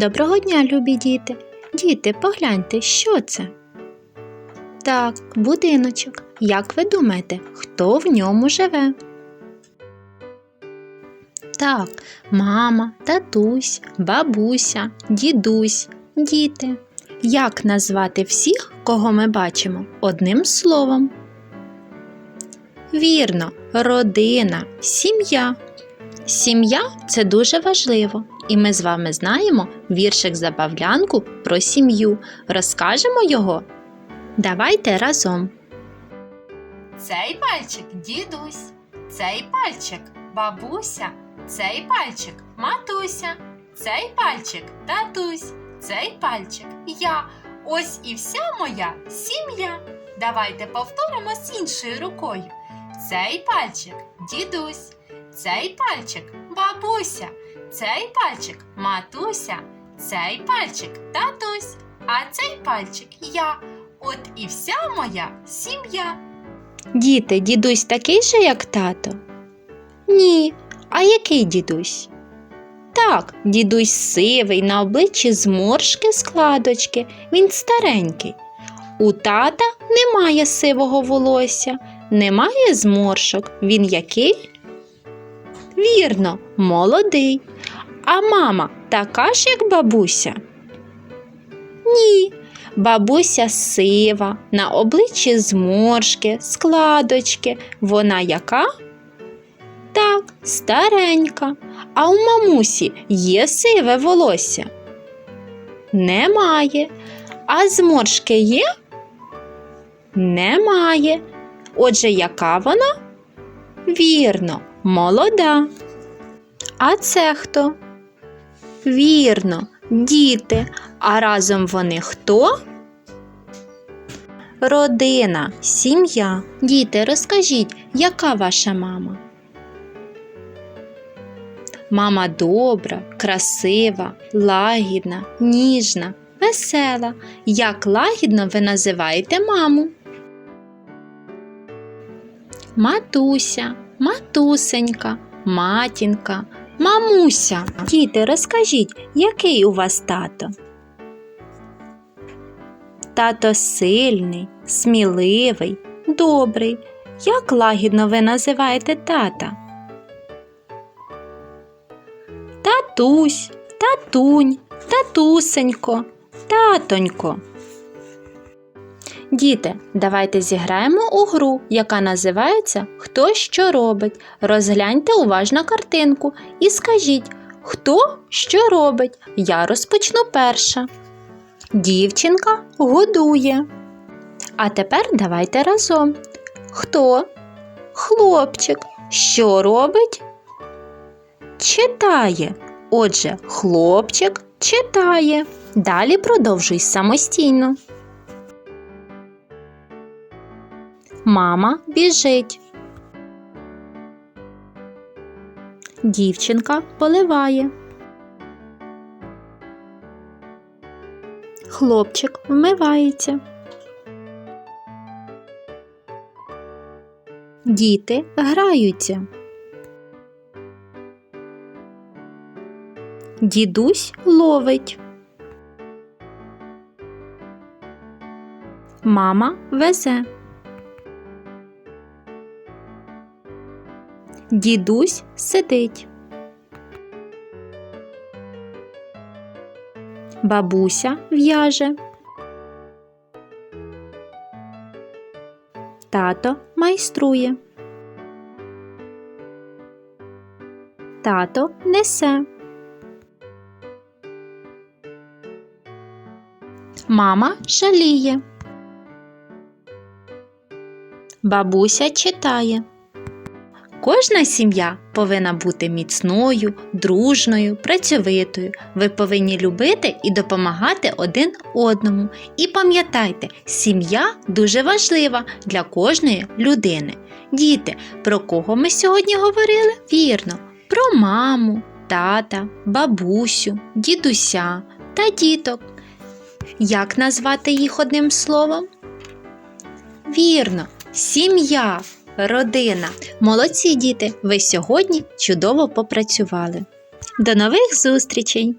Доброго дня, любі діти. Діти, погляньте, що це? Так, будиночок. Як ви думаєте, хто в ньому живе? Так, мама, татусь, бабуся, дідусь, діти. Як назвати всіх, кого ми бачимо, одним словом? Вірно, родина, сім'я. Сім'я це дуже важливо, і ми з вами знаємо віршик забавлянку про сім'ю. Розкажемо його? Давайте разом. Цей пальчик дідусь, цей пальчик бабуся, цей пальчик матуся, цей пальчик татусь, цей пальчик я. Ось і вся моя сім'я. Давайте повторимо з іншою рукою. Цей пальчик дідусь, цей пальчик бабуся, цей пальчик матуся, цей пальчик татусь, а цей пальчик я. От і вся моя сім'я. Діти, дідусь такий же, як тато? Ні. А який дідусь? Так, дідусь сивий, на обличчі зморшки складочки, він старенький. У тата немає сивого волосся, немає зморшок. Він який? Вірно, молодий. А мама така ж, як бабуся? Ні. Бабуся сива, на обличчі зморшки, складочки. Вона яка? Так, старенька. А у мамусі є сиве волосся? Немає. А зморшки є? Немає. Отже, яка вона? Вірно, молода. А це хто? Вірно, діти. А разом вони хто? Родина, сім'я. Діти, розкажіть, яка ваша мама? Мама добра, красива, лагідна, ніжна, весела. Як лагідно ви називаєте маму? Матуся, матусенька, матінка, мамуся. Діти, розкажіть, який у вас тато? Тато сильний, сміливий, добрий. Як лагідно ви називаєте тата? Татусь, татунь, татусенько, татонько. Діти, давайте зіграємо у гру, яка називається Хто що робить. Розгляньте уважно картинку і скажіть, хто що робить. Я розпочну перша. Дівчинка годує. А тепер давайте разом. Хто? Хлопчик. Що робить? Читає. Отже, хлопчик читає. Далі продовжуй самостійно. Мама біжить. Дівчинка поливає. Хлопчик вмивається. Діти граються. Дідусь ловить. Мама везе. Дідусь сидить. Бабуся в'яже. Тато майструє. Тато несе. Мама жаліє. Бабуся читає. Кожна сім'я повинна бути міцною, дружною, працьовитою. Ви повинні любити і допомагати один одному. І пам'ятайте, сім'я дуже важлива для кожної людини. Діти, про кого ми сьогодні говорили? Вірно, про маму, тата, бабусю, дідуся та діток. Як назвати їх одним словом? Вірно, сім'я, родина. Молодці діти, ви сьогодні чудово попрацювали. До нових зустрічей!